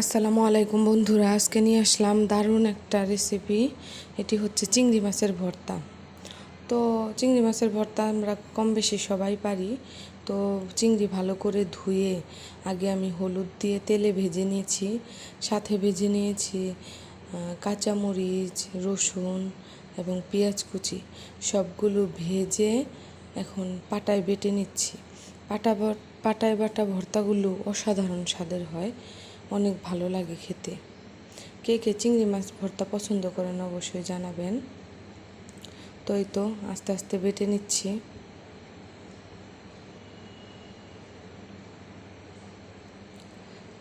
আসসালামু আলাইকুম বন্ধুরা, আজকে নিয়ে আসলাম দারুণ একটা রেসিপি এটি হচ্ছে চিংড়ি মাছের ভর্তা। তো চিংড়ি মাছের ভর্তা আমরা কম বেশি সবাই পারি। তো চিংড়ি ভালো করে ধুয়ে আগে আমি হলুদ দিয়ে তেলে ভেজে নিয়েছি, সাথে ভেজে নিয়েছি কাঁচামরিচ, রসুন এবং পেঁয়াজ কুচি। সবগুলো ভেজে এখন পাটায় বেটে নিচ্ছি। পাটা পাটায় বাটা ভর্তাগুলো অসাধারণ স্বাদের হয়। অনেক ভালো লাগে খেতে। কে কে চিংড়ি মাছ ভর্তা পছন্দ করেন অবশ্যই জানাবেন। তো এই তো, আস্তে আস্তে বেটে নিচ্ছি।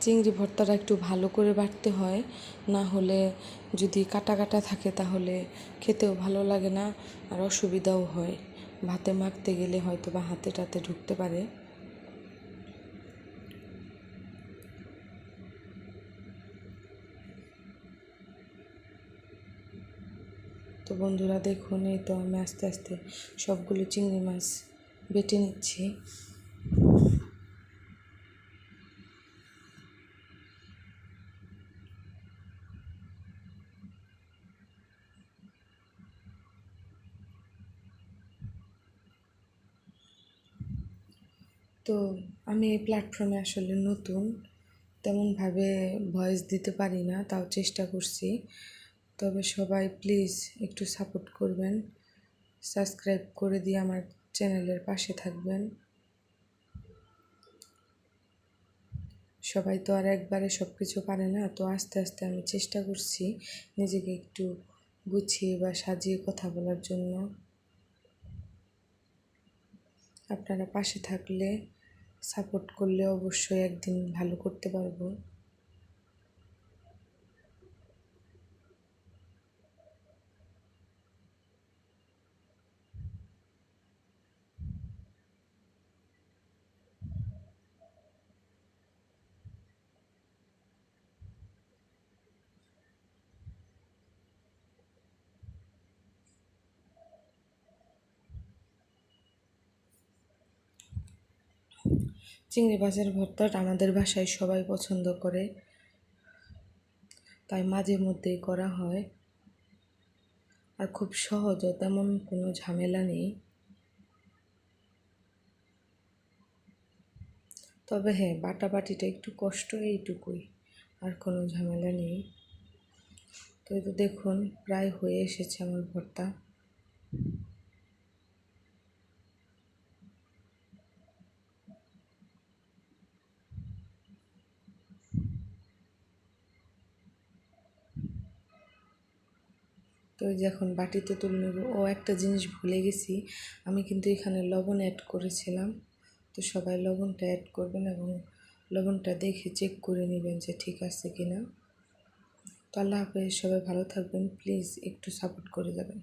চিংড়ি ভর্তাটা একটু ভালো করে বাটতে হয়, না হলে যদি কাটা কাটা থাকে তাহলে খেতেও ভালো লাগে না, আর অসুবিধাও হয়। ভাতে মাখতে গেলে হয়তো বা হাতে টাতে ঢুকতে পারে। তো বন্ধুরা দেখুন, এই তো আমি আস্তে আস্তে সবগুলো চিংড়ি মাছ বেটে নিচ্ছি। তো আমি এই প্ল্যাটফর্মে আসলে নতুন, তেমনভাবে ভয়েস দিতে পারি না, তাও চেষ্টা করছি। তবে সবাই প্লিজ একটু সাপোর্ট করবেন। সাবস্ক্রাইব করে দিয়ে আমার চ্যানেলের পাশে থাকবেন। সবাই তো আর একবারে সব কিছু পারে না, তো আস্তে আস্তে আমি চেষ্টা করছি নিজেকে একটু গুছিয়ে বা সাজিয়ে কথা বলার জন্য। আপনারা পাশে থাকলে, সাপোর্ট করলে অবশ্যই একদিন ভালো করতে পারব। চিংড়ি মাছের ভর্তাটা আমাদের বাসায় সবাই পছন্দ করে। তাই মাঝে মধ্যেই করা হয়। আর খুব সহজও তেমন কোনো ঝামেলা নেই। তবে হ্যাঁ বাটাবাটিটা একটু কষ্ট, এইটুকুই। আর কোনো ঝামেলা নেই। তো দেখুন, প্রায় হয়ে এসেছে আমার ভর্তা। তো যখন বাটিতে তুলে নেব। ও একটা জিনিস ভুলে গেছি, আমি কিন্তু এখানে লবণ অ্যাড করেছিলাম। তো সবাই লবণটা অ্যাড করবেন এবং লবণটা দেখে চেক করে নেবেন যে ঠিক আছে কি না তো আল্লাহ হাফেজ, সবাই ভালো থাকবেন। প্লিজ একটু সাপোর্ট করে যাবেন।